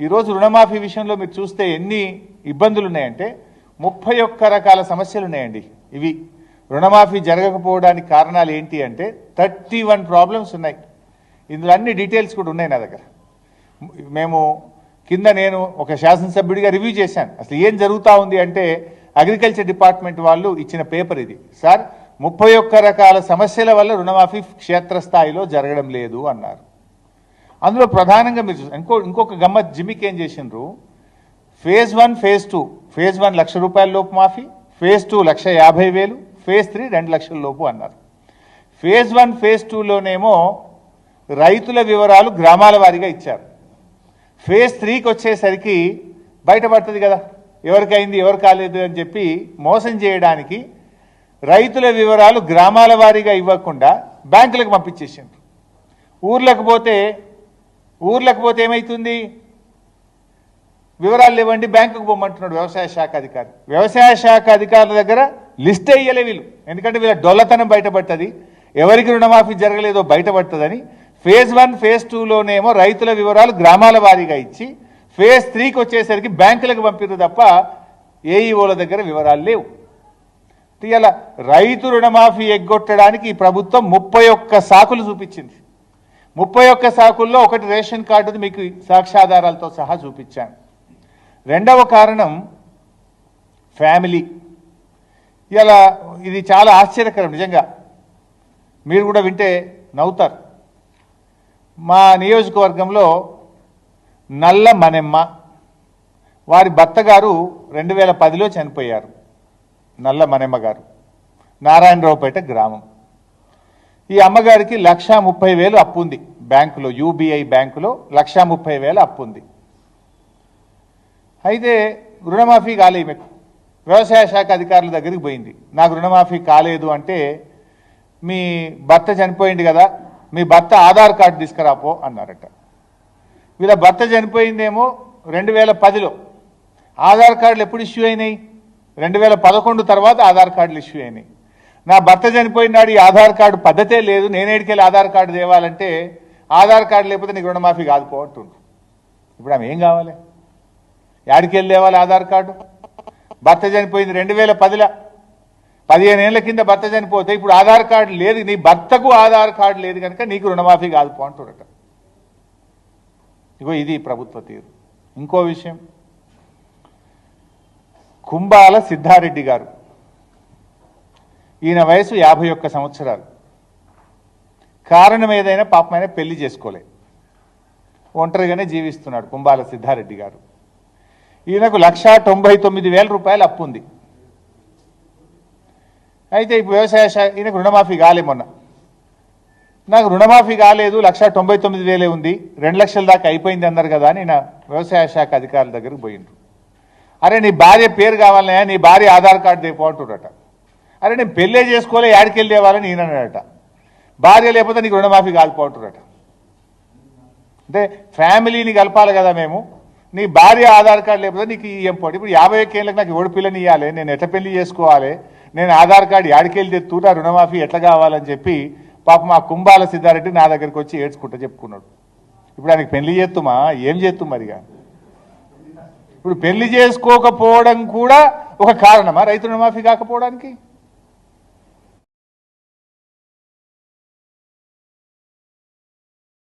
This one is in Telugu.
ఈరోజు రుణమాఫీ విషయంలో మీరు చూస్తే ఎన్ని ఇబ్బందులు ఉన్నాయంటే ముప్పై ఒక్క రకాల సమస్యలు ఉన్నాయండి ఇవి. రుణమాఫీ జరగకపోవడానికి కారణాలు ఏంటి అంటే థర్టీ వన్ ప్రాబ్లమ్స్ ఉన్నాయి. ఇందులో అన్ని డీటెయిల్స్ కూడా ఉన్నాయి నా దగ్గర. మేము కింద నేను ఒక శాసనసభ్యుడిగా రివ్యూ చేశాను. అసలు ఏం జరుగుతూ ఉంది అంటే అగ్రికల్చర్ డిపార్ట్మెంట్ వాళ్ళు ఇచ్చిన పేపర్ ఇది. సార్ ముప్పై ఒక్క రకాల సమస్యల వల్ల రుణమాఫీ క్షేత్రస్థాయిలో జరగడం లేదు అన్నారు. అందులో ప్రధానంగా మీరు ఇంకో ఇంకొక గమ్మత్ జిమ్మికి ఏం చేసిండ్రు? Phase one phase two. Phase one లక్ష రూపాయల లోపు మాఫీ. ఫేజ్ టూ లక్ష యాభై వేలు. ఫేజ్ త్రీ రెండు లక్షల లోపు అన్నారు. ఫేజ్ వన్ ఫేజ్ టూలోనేమో రైతుల వివరాలు గ్రామాల వారీగా ఇచ్చారు. ఫేజ్ త్రీకి వచ్చేసరికి బయటపడుతుంది కదా. ఎవరికైంది ఎవరు కాలేదు అని చెప్పి మోసం చేయడానికి రైతుల వివరాలు గ్రామాల వారీగా ఇవ్వకుండా బ్యాంకులకు పంపించేసిండ్రు. ఊర్లకు పోతే ఊర్లకు పోతే ఏమవుతుంది వివరాలు ఇవ్వండి బ్యాంకుకు పోమంటున్నాడు వ్యవసాయ శాఖ అధికారి. వ్యవసాయ శాఖ అధికారుల దగ్గర లిస్ట్ అయ్యలే వీళ్ళు. ఎందుకంటే వీళ్ళ డొల్లతనం బయటపడుతుంది. ఎవరికి రుణమాఫీ జరగలేదో బయటపడుతుందని ఫేజ్ వన్ ఫేజ్ టూలోనేమో రైతుల వివరాలు గ్రామాల వారీగా ఇచ్చి ఫేజ్ త్రీకి వచ్చేసరికి బ్యాంకులకు పంపిరు తప్ప ఏఈఓల దగ్గర వివరాలు లేవు. ఇలా రైతు రుణమాఫీ ఎగ్గొట్టడానికి ఈ ప్రభుత్వం ముప్పై ఒక్క సాకులు చూపించింది. ముప్పై ఒక్క సాకుల్లో ఒకటి రేషన్ కార్డుది మీకు సాక్ష్యాధారాలతో సహా చూపించాను. రెండవ కారణం ఫ్యామిలీ. ఇలా ఇది చాలా ఆశ్చర్యకరం నిజంగా. మీరు కూడా వింటే నవ్వుతారు. మా నియోజకవర్గంలో నల్ల మనెమ్మ వారి భర్త గారు రెండు వేల పదిలో చనిపోయారు నల్ల మనెమ్మ గారు. నారాయణరావుపేట గ్రామం. ఈ అమ్మగారికి లక్షా ముప్పై వేలు అప్పు ఉంది బ్యాంకులో యూబీఐ బ్యాంకులో లక్షా ముప్పై వేలు అప్పు ఉంది అయితే రుణమాఫీ కాలే ఈమెకు వ్యవసాయ శాఖ అధికారుల దగ్గరికి పోయింది. నాకు రుణమాఫీ కాలేదు అంటే మీ భర్త చనిపోయింది కదా మీ భర్త ఆధార్ కార్డు తీసుకురాపో అన్నారట. వీళ్ళ భర్త చనిపోయిందేమో రెండు వేల పదిలో. ఆధార్ కార్డులు ఎప్పుడు ఇష్యూ అయినాయి? రెండు వేల పదకొండు తర్వాత ఆధార్ కార్డులు ఇష్యూ అయినాయి. నా భర్త చనిపోయినాడు ఈ ఆధార్ కార్డు పద్ధతే లేదు నేనేడికెళ్ళి ఆధార్ కార్డు తేవాలంటే ఆధార్ కార్డు లేకపోతే నీకు రుణమాఫీ కాదు ఇప్పుడు ఆమె ఏం కావాలి? యాడికెళ్ళి లేవాలి తేవాలి ఆధార్ కార్డు? భర్త చనిపోయింది రెండు వేల పదిలో. పదిహేను ఏళ్ళ కింద భర్త చనిపోతే ఇప్పుడు ఆధార్ కార్డు లేదు నీ భర్తకు ఆధార్ కార్డు లేదు కనుక నీకు రుణమాఫీ కాదు పో అంటుడట. ఇగో ఇది ప్రభుత్వ తీరు. ఇంకో విషయం. కుంబాల సిద్ధారెడ్డి గారు ఈయన వయసు యాభై ఒక్క సంవత్సరాలు. కారణం ఏదైనా పాపమైన పెళ్ళి చేసుకోలే. ఒంటరిగానే జీవిస్తున్నాడు కుంభాల సిద్ధారెడ్డి గారు. ఈయనకు లక్షా తొంభై తొమ్మిది వేల రూపాయలు అప్పు ఉంది. అయితే ఇప్పుడు వ్యవసాయ శాఖ ఈయనకు రుణమాఫీ కాలే మొన్న. నాకు రుణమాఫీ కాలేదు లక్ష తొంభై తొమ్మిది వేలే ఉంది రెండు లక్షల దాకా అయిపోయింది అన్నారు కదా అని నా వ్యవసాయ శాఖ అధికారుల దగ్గరికి పోయిండ్రు. అరే నీ భార్య పేరు కావాలనే నీ భార్య ఆధార్ కార్డు తెపో అంటుడట అరే నేను పెళ్ళే చేసుకోలే యాడికెళ్ళి లేవాలని ఈయన అన్నాడట భార్య లేకపోతే నీకు రుణమాఫీ కాలిపోతుండట అంటే ఫ్యామిలీని కలపాలి కదా మేము. నీ భార్య ఆధార్ కార్డు లేకపోతే నీకు ఇయ్యం పోటీ ఇప్పుడు యాభై ఒక్క నాకు ఎవడు పిల్లని ఇవ్వాలి నేను ఎట్లా పెళ్ళి చేసుకోవాలి? నేను ఆధార్ కార్డు యాడికెళ్ళి తెత్తురా? రుణమాఫీ ఎట్లా కావాలని చెప్పి పాప మా కుంభాల సిద్ధారెడ్డి నా దగ్గరికి వచ్చి ఏడ్చుకుంటా చెప్పుకున్నాడు. ఇప్పుడు ఆయనకి పెళ్ళి చేస్తుమా ఏం చేస్తు మరిగా? ఇప్పుడు పెళ్ళి చేసుకోకపోవడం కూడా ఒక కారణమా? రైతు రుణమాఫీ కాకపోవడానికి?